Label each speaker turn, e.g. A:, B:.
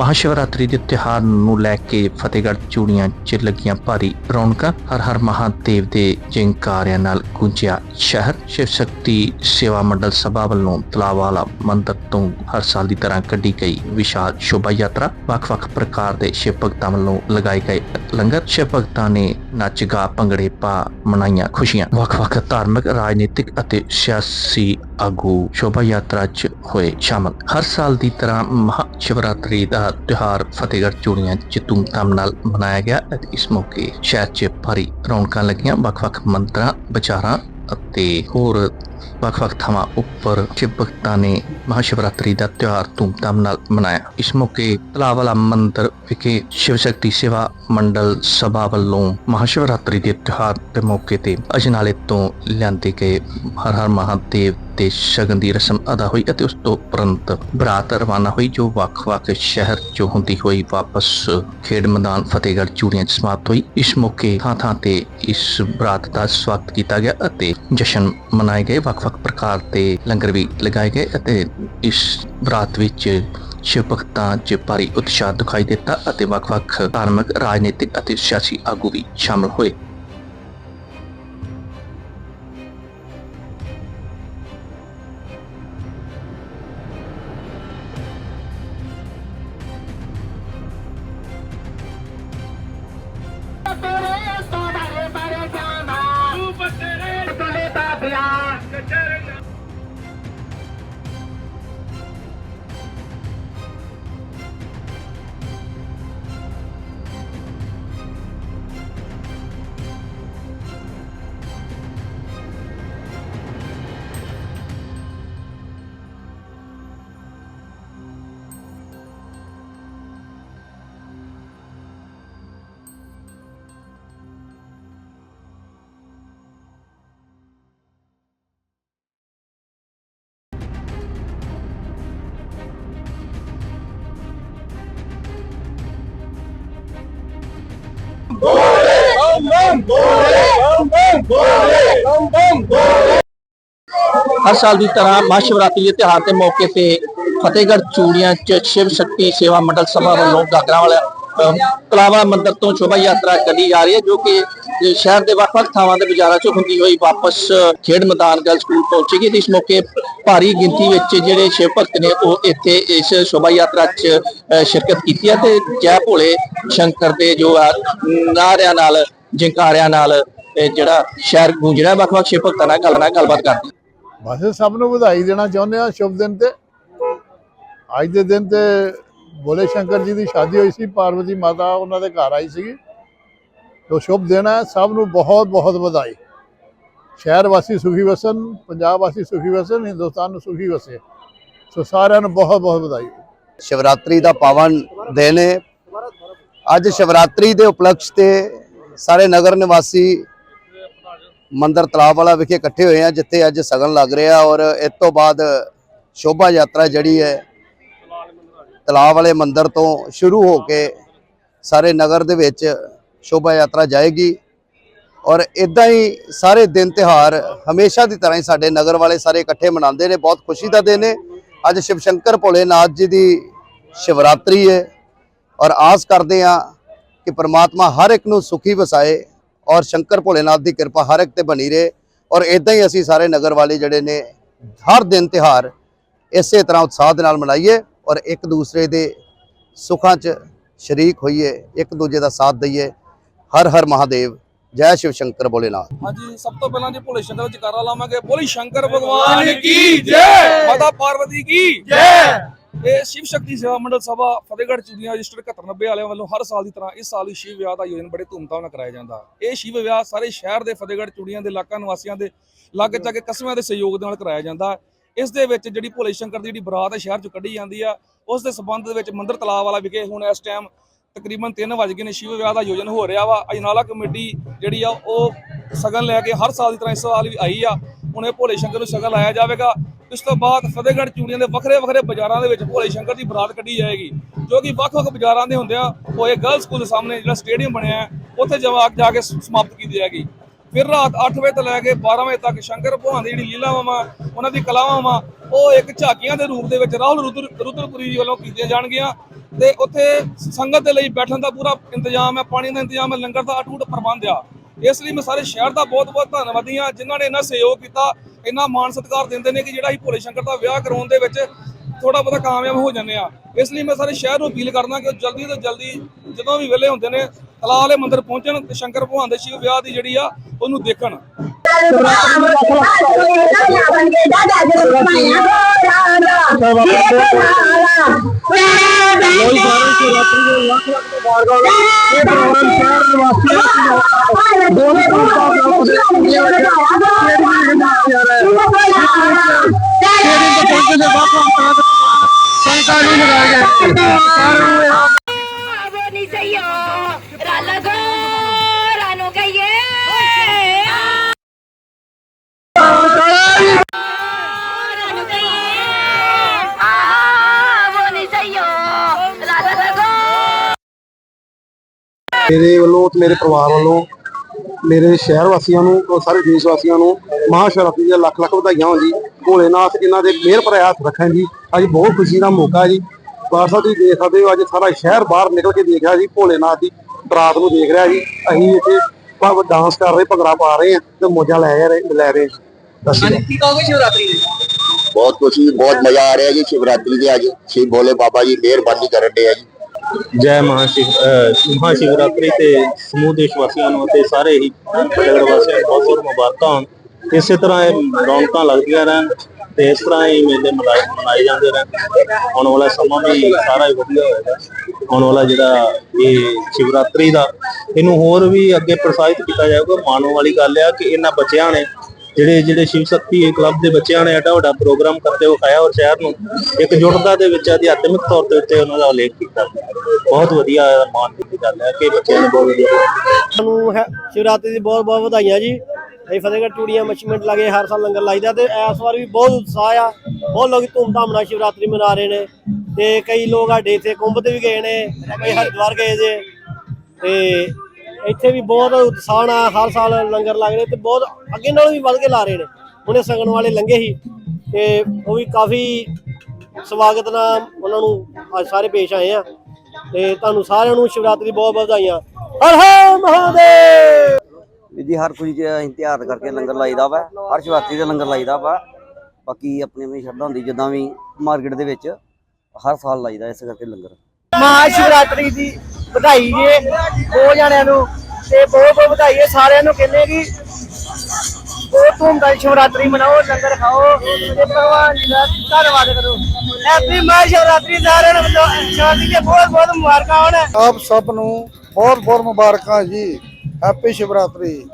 A: ਮਹਾਸ਼ਿਵਰਾਤਰੀ ਦੇ ਤਿਉਹਾਰ ਨੂੰ ਲੈ ਕੇ ਫਤਿਹਗੜ੍ਹ ਚੂੜੀਆਂ 'ਚ ਲੱਗੀਆਂ ਭਾਰੀ ਰੌਣਕਾਂ, ਹਰ ਹਰ ਮਹਾਦੇਵ ਦੇ ਜੈਕਾਰਿਆਂ ਨਾਲ ਗੂੰਜਿਆ ਸ਼ਹਿਰ। ਸ਼ਿਵ ਸ਼ਕਤੀ ਸੇਵਾ ਮੰਡਲ ਸਭਾ ਵੱਲੋਂ ਤਲਾਵਾਲਾ ਮੰਦਿਰ ਤੋਂ ਹਰ ਸਾਲ ਦੀ ਤਰ੍ਹਾਂ ਕੱਢੀ ਗਈ ਵਿਸ਼ਾਲ ਸ਼ੋਭਾ ਯਾਤਰਾ। ਵੱਖ-ਵੱਖ ਪ੍ਰਕਾਰ ਦੇ ਸ਼ਿਵ ਭਗਤਾਂ ਵੱਲੋਂ ਲਗਾਏ ਗਏ ਲੰਗਰ। ਸ਼ਿਵ ਭਗਤਾਂ ਨੇ ਨੱਚ ਗਾ ਭੰਗੜੇ ਪਾ ਮਨਾਈਆਂ ਖੁਸ਼ੀਆਂ। ਵੱਖ-ਵੱਖ ਧਾਰਮਿਕ, ਰਾਜਨੀਤਿਕ ਅਤੇ ਸਿਆਸੀ ਆਗੂ ਸ਼ੋਭਾ ਯਾਤਰਾ 'ਚ ਹੋਏ ਸ਼ਾਮਲ। ਹਰ ਸਾਲ ਦੀ ਤਰ੍ਹਾਂ ਮਹਾ ਸ਼ਿਵਰਾਤਰੀ ਦਾ ਤਿਉਹਾਰ ਫਤਿਹਗੜ੍ਹ ਚੂੜੀਆਂ 'ਚ ਧੂਮਧਾਮ ਨਾਲ ਮਨਾਇਆ ਗਿਆ ਅਤੇ ਇਸ ਮੌਕੇ ਸ਼ਹਿਰ 'ਚ ਭਾਰੀ ਰੌਣਕਾਂ ਲੱਗੀਆਂ। ਵੱਖ-ਵੱਖ ਮੰਤਰਾਂ, ਵਿਚਾਰਾਂ ਅਤੇ ਹੋਰ ਵੱਖ-ਵੱਖ ਥਾਵਾਂ ਉੱਪਰ ਸ਼ਿਵ ਭਗਤਾਂ ਨੇ ਮਹਾਸ਼ਿਵਰਾਤਰੀ ਦਾ ਤਿਉਹਾਰ ਧੂਮਧਾਮ ਨਾਲ ਮਨਾਇਆ। ਇਸ ਮੌਕੇ ਤਲਾਵਾਲਾ ਮੰਦਿਰ ਵਿਖੇ ਸ਼ਿਵ ਸ਼ਕਤੀ ਸੇਵਾ ਮੰਡਲ ਸਭਾ ਵੱਲੋਂ ਮਹਾਸ਼ਿਵਰਾਤਰੀ ਦੇ ਤਿਉਹਾਰ ਦੇ ਮੌਕੇ ਤੇ ਅਜਨਾਲੇ ਤੋਂ ਲਿਆਂਦੇ ਗਏ। ਹਰ ਹਰ ਮਹਾਦੇਵ ਦੇ ਸ਼ਗਨ ਦੀ ਰਸਮ ਅਦਾ ਹੋਈ ਅਤੇ ਉਸ ਤੋਂ ਉਪਰੰਤ ਬਰਾਤ ਰਵਾਨਾ ਹੋਈ, ਜੋ ਵੱਖ-ਵੱਖ ਸ਼ਹਿਰ ਚੋਂ ਹੁੰਦੀ ਹੋਈ ਵਾਪਸ ਖੇਡ ਮੈਦਾਨ ਫਤਿਹਗੜ੍ਹ ਚੂੜੀਆਂ 'ਚ ਸਮਾਪਤ ਹੋਈ। ਇਸ ਮੌਕੇ ਥਾਂ-ਥਾਂ ਤੇ ਇਸ ਬਰਾਤ ਦਾ ਸਵਾਗਤ ਕੀਤਾ ਗਿਆ ਅਤੇ ਜਸ਼ਨ ਮਨਾਏ ਗਏ। ਵੱਖ-ਵੱਖ ਪ੍ਰਕਾਰ ਦੇ ਲੰਗਰ ਵੀ ਲਗਾਏ ਗਏ ਅਤੇ ਇਸ ਬਰਾਤ ਵਿੱਚ ਸ਼ਿਵ ਭਗਤਾਂ 'ਚ ਭਾਰੀ ਉਤਸ਼ਾਹ ਦਿਖਾਈ ਦਿੱਤਾ ਅਤੇ ਵੱਖ-ਵੱਖ ਧਾਰਮਿਕ, ਰਾਜਨੀਤਿਕ ਅਤੇ ਸਿਆਸੀ ਆਗੂ ਵੀ ਸ਼ਾਮਲ ਹੋਏ।
B: Liberty!
A: ਹਰ ਸਾਲ ਦੀ ਤਰ੍ਹਾਂ ਮਹਾਸ਼ਿਵਰਾਤਰੀ ਦੇ ਤਿਉਹਾਰ ਦੇ ਮੌਕੇ ਤੇ ਫਤਿਹਗੜ੍ਹ ਚੂੜੀਆਂ 'ਚ ਸ਼ਿਵ ਸ਼ਕਤੀ ਸੇਵਾ ਮੰਡਲ ਸਭਾ ਵੱਲੋਂ ਗਾਗਰਾਂ ਵਾਲਾ ਅਹ, ਮੰਦਿਰ ਤੋਂ ਸ਼ੋਭਾ ਯਾਤਰਾ ਕੱਢੀ ਜਾ ਰਹੀ ਹੈ ਜੋ ਕਿ ਸ਼ਹਿਰ ਦੇ ਵੱਖ-ਵੱਖ ਥਾਵਾਂ ਦੇ ਬਾਜ਼ਾਰਾਂ 'ਚੋਂ ਹੁੰਦੀ ਹੋਈ ਵਾਪਸ ਖੇਡ ਮੈਦਾਨ ਗਰਲ ਸਕੂਲ ਪਹੁੰਚੇਗੀ ਤੇ ਇਸ ਮੌਕੇ ਭਾਰੀ ਗਿਣਤੀ ਵਿੱਚ ਜਿਹੜੇ ਸ਼ਿਵ ਭਗਤ ਨੇ ਉਹ ਇੱਥੇ ਇਸ ਸ਼ੋਭਾ ਯਾਤਰਾ 'ਚ ਸ਼ਿਰਕਤ ਕੀਤੀ ਹੈ ਤੇ ਜੈ ਭੋਲੇ ਸ਼ੰਕਰ ਦੇ ਜੋ ਆ ਨਾਰਿਆਂ ਨਾਲ ਜੰਕਾਰਿਆਂ ਨਾਲ ਇਹ ਜਿਹੜਾ ਸ਼ਹਿਰ ਗੂੰਜਣਾ ਵੱਖ-ਵੱਖ ਸ਼ਿਵ ਭਗਤਾਂ ਨਾਲ ਗੱਲ ਨਾਲ ਗੱਲਬਾਤ ਕਰਦੇ।
C: ਬਸ ਸਭ ਨੂੰ ਵਧਾਈ ਦੇਣਾ ਚਾਹੁੰਦੇ ਆ ਸ਼ੁਭ ਦਿਨ ਤੇ। ਅੱਜ ਦੇ ਦਿਨ ਤੇ ਭੋਲੇ ਸ਼ੰਕਰ ਜੀ ਦੀ ਸ਼ਾਦੀ ਹੋਈ ਸੀ ਪਾਰਵਤੀ ਮਾਤਾ ਉਹਨਾਂ ਦੇ ਘਰ ਆਈ ਸੀਗੀ। ਤੋ ਸ਼ੁਭ ਦਿਨ ਹੈ ਸਭ ਨੂੰ ਬਹੁਤ ਬਹੁਤ ਵਧਾਈ। ਸ਼ਹਿਰ ਵਾਸੀ ਸੁਖੀ ਵਸਣ ਪੰਜਾਬ ਵਾਸੀ ਸੁਖੀ ਵਸਣ ਹਿੰਦੁਸਤਾਨ ਨੂੰ ਸੁਖੀ ਵਸੇ। ਸੋ ਸਾਰਿਆਂ ਨੂੰ ਬਹੁਤ ਬਹੁਤ ਵਧਾਈ।
D: ਸ਼ਿਵਰਾਤਰੀ ਦਾ ਪਾਵਨ ਦਿਨ ਹੈ ਅੱਜ ਸ਼ਿਵਰਾਤਰੀ ਦੇ ਉਪਲਕਸ਼ ਤੇ ਸਾਰੇ ਨਗਰ ਨਿਵਾਸੀ ਮੰਦਰ ਤਲਾਬ ਵਾਲਾ ਵਿਖੇ ਇਕੱਠੇ ਹੋਏ ਆ, ਜਿੱਥੇ ਅੱਜ ਸਗਨ ਲੱਗ ਰਿਹਾ ਔਰ ਇਸ ਤੋਂ ਬਾਅਦ ਸ਼ੋਭਾ ਯਾਤਰਾ ਜਿਹੜੀ ਹੈ ਤਲਾਬ ਵਾਲੇ ਮੰਦਰ ਤੋਂ ਸ਼ੁਰੂ ਹੋ ਕੇ ਸਾਰੇ ਨਗਰ ਦੇ ਵਿੱਚ ਸ਼ੋਭਾ ਯਾਤਰਾ ਜਾਏਗੀ। ਔਰ ਇਦਾਂ ਹੀ ਸਾਰੇ ਦਿਨ ਤਿਹਾਰ ਹਮੇਸ਼ਾ ਦੀ ਤਰ੍ਹਾਂ ਹੀ ਸਾਡੇ ਨਗਰ ਵਾਲੇ ਸਾਰੇ ਇਕੱਠੇ ਮਨਾਉਂਦੇ ਨੇ, ਬਹੁਤ ਖੁਸ਼ੀ ਦਾ ਦਿਨ ਹੈ। ਅੱਜ ਸ਼ਿਵ ਸ਼ੰਕਰ ਭੋਲੇਨਾਥ ਜੀ ਦੀ ਸ਼ਿਵਰਾਤਰੀ ਹੈ ਔਰ ਆਸ ਕਰਦੇ ਹਾਂ ਕਿ ਪ੍ਰਮਾਤਮਾ ਹਰ ਇੱਕ ਨੂੰ ਸੁਖੀ ਵਸਾਏ ਔਰ ਸ਼ੰਕਰ ਭੋਲੇਨਾਥ ਦੀ ਕਿਰਪਾ ਹਰ ਇੱਕ ਤੇ ਬਣੀ ਰਹੇ। ਔਰ ਇਦਾਂ ਹੀ ਅਸੀਂ ਸਾਰੇ ਨਗਰ ਵਾਲੇ ਜਿਹੜੇ ਨੇ ਹਰ ਦਿਨ ਤਿਹਾਰ ਇਸੇ ਤਰ੍ਹਾਂ ਉਤਸ਼ਾਹ ਦੇ ਨਾਲ ਮਨਾਈਏ ਔਰ ਇੱਕ ਦੂਸਰੇ ਦੇ ਸੁੱਖਾਂ 'ਚ ਸ਼ਰੀਕ ਹੋਈਏ ਇੱਕ ਦੂਜੇ ਦਾ ਸਾਥ ਦਈਏ। ਹਰ ਹਰ ਮਹਾਦੇਵ ਜੈ ਸ਼ਿਵ ਸ਼ੰਕਰ ਭੋਲੇਨਾਥ।
E: ਹਾਂਜੀ ਸਭ ਤੋਂ ਪਹਿਲਾਂ ਜੀ ਭੋਲੇ ਸ਼ੰਕਰ ਜਕਾਰਾ ਲਾਵਾਂਗੇ। ਬੋਲੀ ਸ਼ੰਕਰ ਭਗਵਾਨ ਕੀ ਜੈ। ਮਾਤਾ ਪਾਰਵਤੀ ਕੀ ਜੈ। ਇਹ ਸ਼ਿਵ ਸ਼ਕਤੀ ਸੇਵਾ ਮੰਡਲ ਸਭਾ ਫਤਿਹਗੜ੍ਹ ਚੂੜੀਆਂ ਰਜਿਸਟਰ 7190 ਵਾਲਿਆਂ ਵੱਲੋਂ ਹਰ ਸਾਲ ਦੀ ਤਰ੍ਹਾਂ ਇਸ ਸਾਲ ਵੀ ਸ਼ਿਵ ਵਿਆਹ ਦਾ ਆਯੋਜਨ ਬੜੇ ਧੂਮਧਾਮ ਨਾਲ ਕਰਾਇਆ ਜਾਂਦਾ। ਇਹ ਸ਼ਿਵ ਵਿਆਹ ਸਾਰੇ ਸ਼ਹਿਰ ਦੇ ਫਤਿਹਗੜ੍ਹ, ਚੂੜੀਆਂ ਦੇ ਇਲਾਕਾ, ਨਿਵਾਸੀਆਂ ਦੇ ਲਾਗੇ ਚਾਗੇ ਕਸਬਿਆਂ ਦੇ ਸਹਿਯੋਗ ਨਾਲ ਕਰਾਇਆ ਜਾਂਦਾ। ਇਸ ਦੇ ਵਿੱਚ ਜਿਹੜੀ ਭੋਲੇ ਸ਼ੰਕਰ ਦੀ ਜਿਹੜੀ ਬਰਾਤ ਹੈ ਸ਼ਹਿਰ ਚ ਕੱਢੀ ਜਾਂਦੀ ਆ, ਉਸ ਦੇ ਸਬੰਧ ਦੇ ਵਿੱਚ ਮੰਦਰ ਤਲਾਬ ਵਾਲਾ ਵਿਖੇ ਹੁਣ ਇਸ ਟਾਈਮ ਤਕਰੀਬਨ 3 ਵਜ ਗਏ ਨੇ ਸ਼ਿਵ ਵਿਆਹ ਦਾ ਆਯੋਜਨ ਹੋ ਰਿਹਾ ਵਾ। ਅਜਨਾਲਾ ਕਮੇਟੀ ਜਿਹੜੀ ਆ, ਉਹ ਸਗਨ ਲੈ ਕੇ ਹਰ ਸਾਲ ਦੀ ਤਰ੍ਹਾਂ ਇਸ ਸਾਲ ਵੀ ਆਈ ਆ। ਹੁਣ ਭੋਲੇ ਸ਼ੰਕਰ ਨੂੰ ਸਗਨ ਲਾਇਆ ਜਾਵੇਗਾ। ਇਸ ਤੋਂ ਬਾਅਦ ਫਤਿਹਗੜ੍ਹ ਚੂੜੀਆਂ ਦੇ ਵੱਖਰੇ ਵੱਖਰੇ ਬਾਜ਼ਾਰਾਂ ਦੇ ਵਿੱਚ ਭੋਲੇ ਸ਼ੰਕਰ ਦੀ ਬਰਾਤ ਕੱਢੀ ਜਾਏਗੀ, ਜੋ ਕਿ ਵੱਖ-ਵੱਖ ਬਾਜ਼ਾਰਾਂ ਦੇ ਹੁੰਦੇ ਆ ਉਹ ਇਹ ਗਰਲ ਸਕੂਲ ਦੇ ਸਾਹਮਣੇ ਜਿਹੜਾ ਸਟੇਡੀਅਮ ਬਣਿਆ ਹੈ, ਉੱਥੇ ਜਵਾ ਜਾ ਕੇ ਸਮਾਪਤ ਕੀਤੀ ਜਾਏਗੀ। ਫਿਰ ਰਾਤ 8 ਵਜੇ ਤੋਂ ਲੈ ਕੇ 12 ਵਜੇ ਤੱਕ ਸ਼ੰਕਰ ਭਗਵਾਨ ਦੀ ਜਿਹੜੀ ਲੀਲਾਵਾਂ ਵਾ ਉਹਨਾਂ ਦੀ ਕਲਾਵਾਂ ਵਾ ਉਹ ਇੱਕ ਝਾਕੀਆਂ ਦੇ ਰੂਪ ਦੇ ਵਿੱਚ ਰਾਹੁਲ ਰੁਦਰ ਰੁਦਰਪੁਰੀ ਜੀ ਵੱਲੋਂ ਕੀਤੀਆਂ ਜਾਣਗੀਆਂ। ਤੇ ਉੱਥੇ ਸੰਗਤ ਦੇ ਲਈ ਬੈਠਣ ਦਾ ਪੂਰਾ ਇੰਤਜ਼ਾਮ ਹੈ, ਪਾਣੀ ਦਾ ਇੰਤਜ਼ਾਮ ਹੈ, ਲੰਗਰ ਦਾ ਅਟੂਟ ਪ੍ਰਬੰਧ ਆ। ਇਸ ਲਈ ਮੈਂ ਸਾਰੇ ਸ਼ਹਿਰ ਦਾ ਬਹੁਤ ਬਹੁਤ ਧੰਨਵਾਦੀ ਹਾਂ, ਜਿਨ੍ਹਾਂ ਨੇ ਇੰਨਾ ਸਹਿਯੋਗ ਕੀਤਾ, ਇੰਨਾ ਮਾਣ ਸਤਿਕਾਰ ਦਿੰਦੇ ਨੇ ਕਿ ਜਿਹੜਾ ਅਸੀਂ ਭੋਲੇ ਸ਼ੰਕਰ ਦਾ ਵਿਆਹ ਕਰਾਉਣ ਦੇ ਵਿੱਚ ਥੋੜਾ ਬਹੁਤਾ ਕਾਮਯਾਬ ਹੋ ਜਾਂਦੇ ਆ ਇਸ ਲਈ ਮੈਂ ਸਾਰੇ ਸ਼ਹਿਰ ਨੂੰ ਅਪੀਲ ਕਰਦਾ ਕਿ ਜਲਦੀ ਤੋਂ ਜਲਦੀ ਜਦੋਂ ਵੀ ਵਿਹਲੇ ਹੁੰਦੇ ਨੇ ਕਲਾ ਵਾਲੇ ਮੰਦਿਰ ਪਹੁੰਚਣ ਤੇ ਸ਼ੰਕਰ ਭਗਵਾਨ ਦੇ ਸ਼ਿਵ ਵਿਆਹ ਦੀ ਜਿਹੜੀ ਆ, ਉਹਨੂੰ ਦੇਖਣ।
F: ਬੋਨੀ
G: ਮੇਰੇ ਵੱਲੋਂ ਤੇ ਮੇਰੇ ਪਰਿਵਾਰ ਵੱਲੋਂ ਮੇਰੇ ਸ਼ਹਿਰ ਵਾਸੀਆਂ ਨੂੰ ਤੇ ਸਾਰੇ ਦੇਸ਼ ਵਾਸੀਆਂ ਨੂੰ ਮਹਾਸ਼ਿਵਰਾਤਰੀ ਦੀਆਂ ਲੱਖ ਲੱਖ ਵਧਾਈਆਂ ਹੋਣ ਜੀ। ਭੋਲੇਨਾਥ ਇਹਨਾਂ ਦੇ ਮਿਹਰ ਹੱਥ ਰੱਖਣ ਜੀ। ਅੱਜ ਬਹੁਤ ਖੁਸ਼ੀ ਦਾ ਮੌਕਾ ਜੀ। ਬਾਰਸਾ ਤੁਸੀਂ ਦੇਖ ਸਕਦੇ ਹੋ ਅੱਜ ਸਾਰਾ ਸ਼ਹਿਰ ਬਾਹਰ ਨਿਕਲ ਕੇ ਦੇਖ ਰਿਹਾ ਜੀ ਭੋਲੇਨਾਥ ਦੀ ਬਰਾਤ ਨੂੰ ਦੇਖ ਰਿਹਾ ਜੀ। ਅਸੀਂ ਇੱਥੇ ਭਾਵ ਡਾਂਸ ਕਰ ਰਹੇ ਭੰਗੜਾ ਪਾ ਰਹੇ ਹਾਂ ਤੇ ਮੋਜਾਂ ਲੈ ਰਹੇ ਲੈ ਰਹੇ ਹਾਂ। ਸਤਿ ਸ਼੍ਰੀ ਅਕਾਲ
H: ਬਹੁਤ ਖੁਸ਼ੀ ਬਹੁਤ ਮਜ਼ਾ ਆ ਰਿਹਾ ਜੀ ਸ਼ਿਵਰਾਤਰੀ ਦੇ ਅੱਜ। ਸ਼ਿਵ ਭੋਲੇ ਬਾਬਾ ਜੀ ਮਿਹਰਬਾਨੀ ਕਰਨ ਦੇ ਆ ਜੀ।
I: ਜੈ ਮਹਾਸ਼ਿਵ ਅਹ ਮਹਾਸ਼ਿਵਰਾਤਰੀ ਤੇ ਸਮੂਹ ਦੇਸ਼ ਵਾਸੀਆਂ ਨੂੰ ਅਤੇ ਸਾਰੇ ਹੀ ਫਤਿਹਗੜ੍ਹ ਵਾਸੀਆਂ ਨੂੰ ਬਹੁਤ ਬਹੁਤ ਮੁਬਾਰਕਾਂ ਹੋਣ। ਇਸੇ ਤਰ੍ਹਾਂ ਇਹ ਰੌਣਕਾਂ ਲੱਗਦੀਆਂ ਰਹਿਣ ਤੇ ਇਸ ਤਰ੍ਹਾਂ ਹੀ ਮੇਲੇ ਮਨਾਏ ਮਨਾਏ ਜਾਂਦੇ ਰਹਿਣ। ਆਉਣ ਵਾਲਾ ਸਮਾਂ ਵੀ ਸਾਰਾ ਹੀ ਵਧੀਆ ਹੋਏਗਾ। ਆਉਣ ਵਾਲਾ ਜਿਹੜਾ ਇਹ ਸ਼ਿਵਰਾਤਰੀ ਦਾ, ਇਹਨੂੰ ਹੋਰ ਵੀ ਅੱਗੇ ਪ੍ਰਸਾਰਿਤ ਕੀਤਾ ਜਾਊਗਾ। ਮਾਣੋ ਵਾਲੀ ਗੱਲ ਆ ਕਿ ਇਹਨਾਂ ਬੱਚਿਆਂ ਨੇ ਜਿਹੜੇ ਜਿਹੜੇ ਸ਼ਿਵ ਸ਼ਕਤੀ ਕਲੱਬ ਦੇ ਬੱਚਿਆਂ ਨੇ ਐਡਾ ਵੱਡਾ ਪ੍ਰੋਗਰਾਮ ਕਰਦੇ ਵਿਖਾਇਆ ਔਰ ਸ਼ਹਿਰ ਨੂੰ ਇੱਕ ਜੁਟਦਾ ਦੇ ਵਿੱਚ ਅਧਿਆਤਮਿਕ ਤੌਰ ਤੇ ਉੱਤੇ ਉਹਨਾਂ ਦਾ ਉਲੇਖ ਕੀਤਾ। ਬਹੁਤ ਵਧੀਆ ਮਾਣ ਦੀ ਗੱਲ ਹੈ ਕਿ ਬੱਚਿਆਂ ਨੇ ਬਹੁਤ ਵਧੀਆ
J: ਤੁਹਾਨੂੰ ਸ਼ਿਵਰਾਤਰੀ ਦੀ ਬਹੁਤ ਬਹੁਤ ਵਧਾਈਆਂ ਜੀ। ਅਸੀਂ ਫਤਿਹਗੜ੍ਹ ਚੂੜੀਆਂ ਮੱਛੀਮੈਂਟ ਲਾਗੇ ਹਰ ਸਾਲ ਲੰਗਰ ਲਾਈਦਾ ਤੇ ਇਸ ਵਾਰ ਵੀ ਬਹੁਤ ਉਤਸ਼ਾਹ ਆ। ਬਹੁਤ ਲੋਕ ਧੂਮਧਾਮ ਨਾਲ ਸ਼ਿਵਰਾਤਰੀ ਮਨਾ ਰਹੇ ਨੇ ਤੇ ਕਈ ਲੋਕ ਸਾਡੇ ਇੱਥੇ ਕੁੰਭ ਤੇ ਵੀ ਗਏ ਨੇ, ਕਈ ਹਰਿਦੁਆਰ ਗਏ ਜੇ ਤੇ ਇੱਥੇ ਵੀ ਬਹੁਤ ਉਤਸ਼ਾਹ ਨਾਲ ਹਰ ਸਾਲ ਲੰਗਰ ਲੱਗ ਰਹੇ ਤੇ ਬਹੁਤ ਅੱਗੇ ਨਾਲੋਂ ਵੀ ਵੱਧ ਕੇ ਲਾ ਰਹੇ ਨੇ। ਹੁਣੇ ਸਗਨ ਵਾਲੇ ਲੰਗੇ ਸੀ ਤੇ ਉਹ ਵੀ ਕਾਫੀ ਸਵਾਗਤ ਨਾਲ ਉਹਨਾਂ ਨੂੰ ਅੱਜ ਸਾਰੇ ਪੇਸ਼ ਆਏ ਆ ਤੇ ਤੁਹਾਨੂੰ ਸਾਰਿਆਂ ਨੂੰ ਸ਼ਿਵਰਾਤਰੀ ਬਹੁਤ ਬਹੁਤ ਵਧਾਈਆਂ। ਹਰ ਹਰ ਮਹਾਦੇਵ!
D: ਜੀ ਹਰ ਕੋਈ ਤਿਆਰ ਕਰਕੇ ਲੰਗਰ ਲਾਈਦਾ ਵਾ ਹਰ ਸ਼ਿਵਰਾਤਰੀ ਦੇ ਲੰਗਰ ਲਾਈਦਾ ਵਾ। ਬਾਕੀ ਆਪਣੀ ਆਪਣੀ ਸ਼ਰਧਾ ਹੁੰਦੀ ਜਿੱਦਾਂ ਵੀ ਮਾਰਕੀਟ ਦੇ ਵਿੱਚ ਹਰ ਸਾਲ ਲਾਈਦਾ ਇਸ ਕਰਕੇ ਲੰਗਰ।
J: ਮਹਾ ਸ਼ਿਵਰਾਤਰੀ ਦੀ ਵਧਾਈ ਜੇ ਦੋ ਜਣਿਆਂ ਨੂੰ ਤੇ ਬਹੁਤ ਬਹੁਤ ਵਧਾਈ ਹੈ। ਸਾਰਿਆਂ ਨੂੰ ਕਹਿੰਦੇ ਕਿ ਬਹੁਤ ਧੂਮਧਾਮ ਸ਼ਿਵਰਾਤਰੀ ਮਨਾਓ, ਲੰਗਰ ਖਾਓ ਤੇ ਭਗਵਾਨ ਜੀ ਦਾ ਧੰਨਵਾਦ ਕਰੋ। ਹੈਪੀ ਮਾ ਸ਼ਿਵਰਾਤਰੀ ਸਾਰਿਆਂ ਨੂੰ ਸ਼ਿਵਰਾਤਰੀ ਦੀਆਂ ਬਹੁਤ ਬਹੁਤ ਮੁਬਾਰਕਾਂ ਹੋਣ।
G: ਆਪ ਸਭ ਨੂੰ ਬਹੁਤ ਬਹੁਤ ਮੁਬਾਰਕਾਂ ਜੀ। ਹੈਪੀ ਸ਼ਿਵਰਾਤਰੀ।